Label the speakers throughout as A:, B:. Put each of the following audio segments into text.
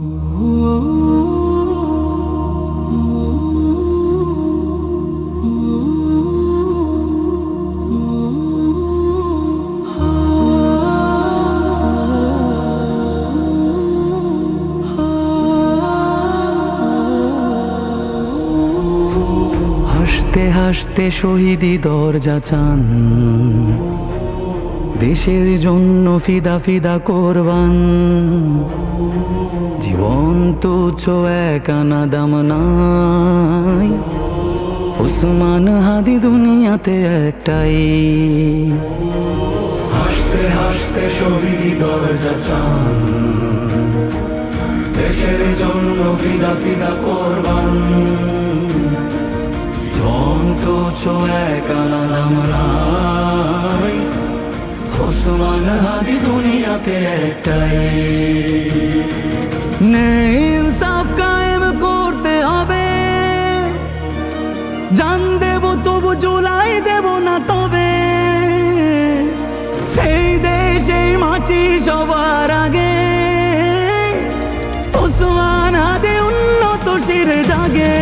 A: হাসতে হাসতে শহীদি দরজা চান। দেশের জন্য ফিদা ফিদা করবান। জীবন তুচ্ছ এক দাম নাই। উসমান হাদি দুনিয়াতে একটাই। হাসতে হাসতে শহীদি দরজা চান। দেশের জন্য ফিদা ফিদা করবান। অন্তচ এক আলাদাম নাই। হাদি দুনিয়াতে একটাই। ইনসাফ কায়েম করতে হবে। জান দেব তবু জুলাই দেব না তবে। এই দেশ মাটি সবার আগে। ওসমান হাদি উন্নত শিরে জাগে।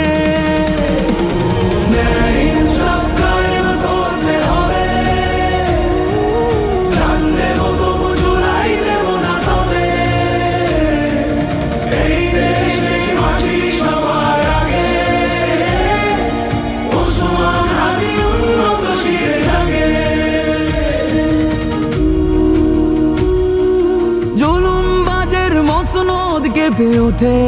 A: কেঁপে ওঠে?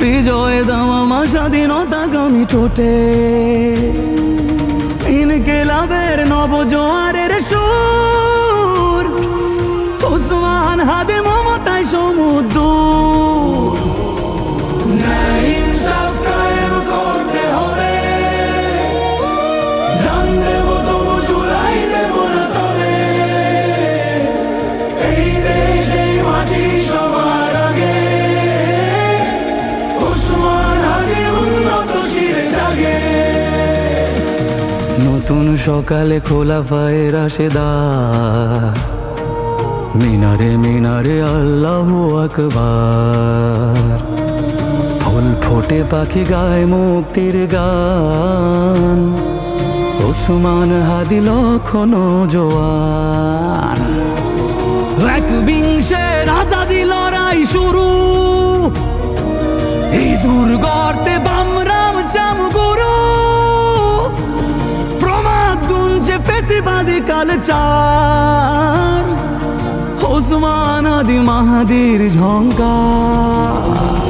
A: বিজয় দামা স্বাধীনতা গামি ঠোঁটে। ইনকেলাবের নব জোয়ারের সুর। ওসমান হাদে মমতায় সমুদ্র। নতুন সকালে খোলা পায়ের রাশেদার মিনারে মিনারে আল্লাহ আকবার। ফুল ফোটে পাখি গায় মুক্তির গান। ওসমান হাদি লক্ষণ জোয়ান এক বিংশের আজাদি লড়াই শুরু। এই ফেসিবাদী কালচার ওসমান আদি মাহাদির ঝঙ্কার